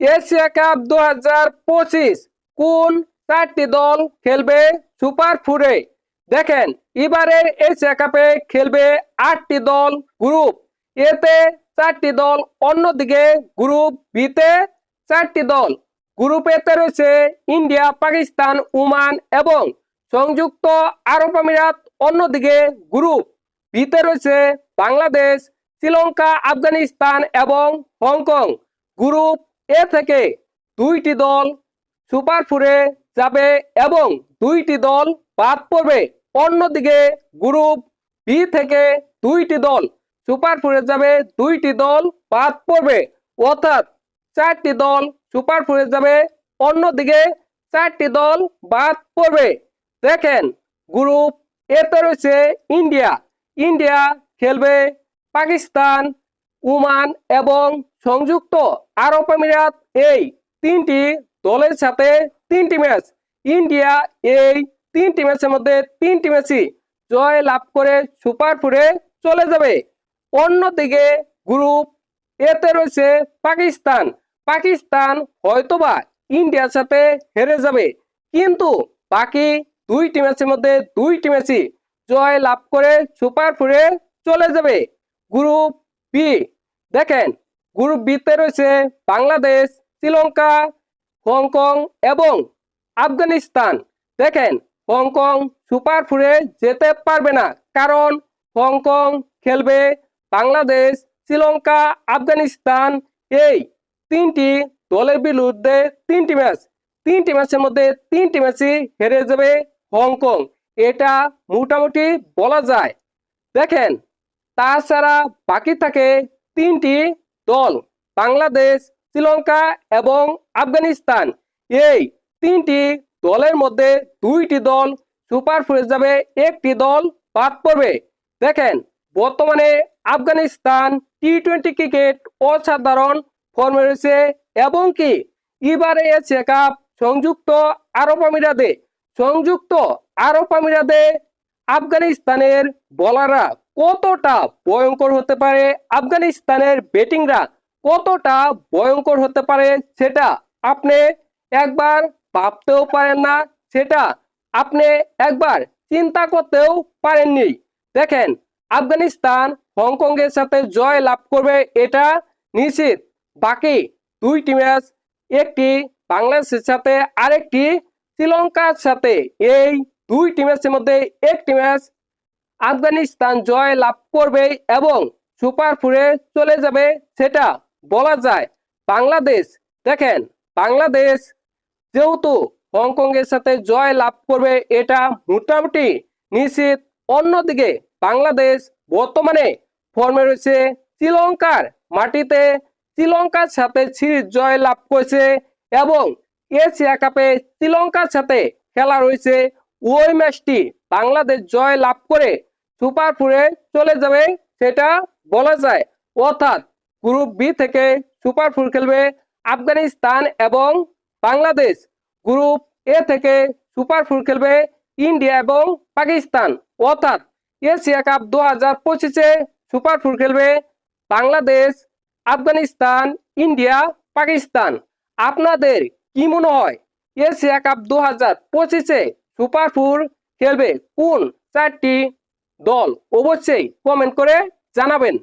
Asia cup দু হাজার পঁচিশ কোন চারটি দল খেলবে সুপার ফোরে? দেখেন এবারের এশিয়া কাপে খেলবে আটটি দল গ্রুপ। এতে চারটি দল অন্যদিকে গ্রুপ বিতে চারটি দল। গ্রুপ এতে রয়েছে ইন্ডিয়া, পাকিস্তান, ওমান এবং সংযুক্ত আরব আমিরাত অন্যদিকে গ্রুপ। বিতে রয়েছে বাংলাদেশ, শ্রীলঙ্কা, আফগানিস্তান এবং হংকং। গ্রুপ এ থেকে দুইটি দল সুপার ফোরে যাবে এবং দুইটি দল বাদ পড়বে। অন্যদিকে গ্রুপ বি থেকে দুইটি দল সুপার ফোরে যাবে, দুইটি দল বাদ পড়বে। অর্থাৎ চারটি দল সুপার ফোরে যাবে, অন্যদিকে চারটি দল বাদ পড়বে। দেখেন গ্রুপ এতে রয়েছে ইন্ডিয়া। ইন্ডিয়া খেলবে পাকিস্তান, ওমান এবং সংযুক্ত আরব আমিরাত এই তিনটি দলের সাথে তিনটি ম্যাচ। ইন্ডিয়া এই তিনটি ম্যাচের মধ্যে তিনটি ম্যাচই জয় লাভ করে সুপার ফোরে চলে যাবে। অন্যদিকে গ্রুপ এতে রয়েছে পাকিস্তান। পাকিস্তান হয়তোবা ইন্ডিয়ার সাথে হেরে যাবে, কিন্তু বাকি দুইটি ম্যাচের মধ্যে দুইটি ম্যাচই জয় লাভ করে সুপার ফোরে চলে যাবে। গ্রুপ বি, দেখেন গ্রুপ বিতে রয়েছে বাংলাদেশ, শ্রীলঙ্কা, হংকং এবং আফগানিস্তান। দেখেন, হংকং সুপার ফোরে যেতে পারবে না, কারণ হংকং খেলবে বাংলাদেশ, শ্রীলঙ্কা, আফগানিস্তান। এই তিনটি দলের বিরুদ্ধে তিনটি ম্যাচ, তিনটি ম্যাচের মধ্যে তিনটি ম্যাচই হেরে যাবে হংকং। এটা মোটামুটি বলা যায়। দেখেন, তাছাড়া বাকি থাকে তিনটি দল বাংলাদেশ, শ্রীলঙ্কা এবং আফগানিস্তান। এই তিনটি দলের মধ্যে দুইটি দল সুপার ফোরে যাবে, একটি দল বাদ পড়বে। দেখেন, বর্তমানে আফগানিস্তান টি টোয়েন্টি ক্রিকেট অসাধারণ ফর্মে রয়েছে এবং কি এবারে এসে কাপ সংযুক্ত আরব আমিরাতে, সংযুক্ত আরব আমিরাতে আফগানিস্তানের বলাররা কতটা ভয়ঙ্কর হতে পারে আফগানিস্তানের ব্যাটিংরা কতটা ভয়ঙ্কর হতে পারে সেটা আপনি একবার ভাবতেও পারেন না, সেটা আপনি একবার চিন্তা করতেও পারেননি। দেখেন, আফগানিস্তান হংকং এর সাথে জয় লাভ করবে এটা নিশ্চিত। বাকি দুইটি ম্যাচ একটি বাংলাদেশের সাথে, আরেকটি শ্রীলঙ্কার সাথে। এই দুইটি ম্যাচের মধ্যে একটি ম্যাচ আফগানিস্তান জয় লাভ করবে এবং সুপার ফোরে চলে যাবে সেটা বলা যায়। বাংলাদেশ, দেখেন, বাংলাদেশ যেহেতু হংকং এর সাথে জয় লাভ করবে, এটা মোটামুটি নিশ্চিত। অন্যদিকে বাংলাদেশ বর্তমানে ফর্মে রয়েছে শ্রীলঙ্কার মাটিতে। শ্রীলঙ্কার সাথে সিরিজ জয় লাভ করেছে এবং এশিয়া কাপে শ্রীলঙ্কার সাথে খেলা রয়েছে ওই ম্যাচটি বাংলাদেশ জয় লাভ করে সুপার ফোরে চলে যাবে সেটা বলা যায়। অর্থাৎ গ্রুপ বি থেকে সুপার ফোর খেলবে আফগানিস্তান এবং বাংলাদেশ। গ্রুপ এ থেকে সুপার ফোর খেলবে ইন্ডিয়া এবং পাকিস্তান। অর্থাৎ এশিয়া কাপ দু হাজার পঁচিশে সুপার ফোর খেলবে বাংলাদেশ, আফগানিস্তান, ইন্ডিয়া, পাকিস্তান। আপনাদের কি মনে হয়, এশিয়া কাপ দু হাজার পঁচিশে সুপার ফোর খেলবে কোন চারটি দল? অবশ্যই কমেন্ট করে জানাবেন।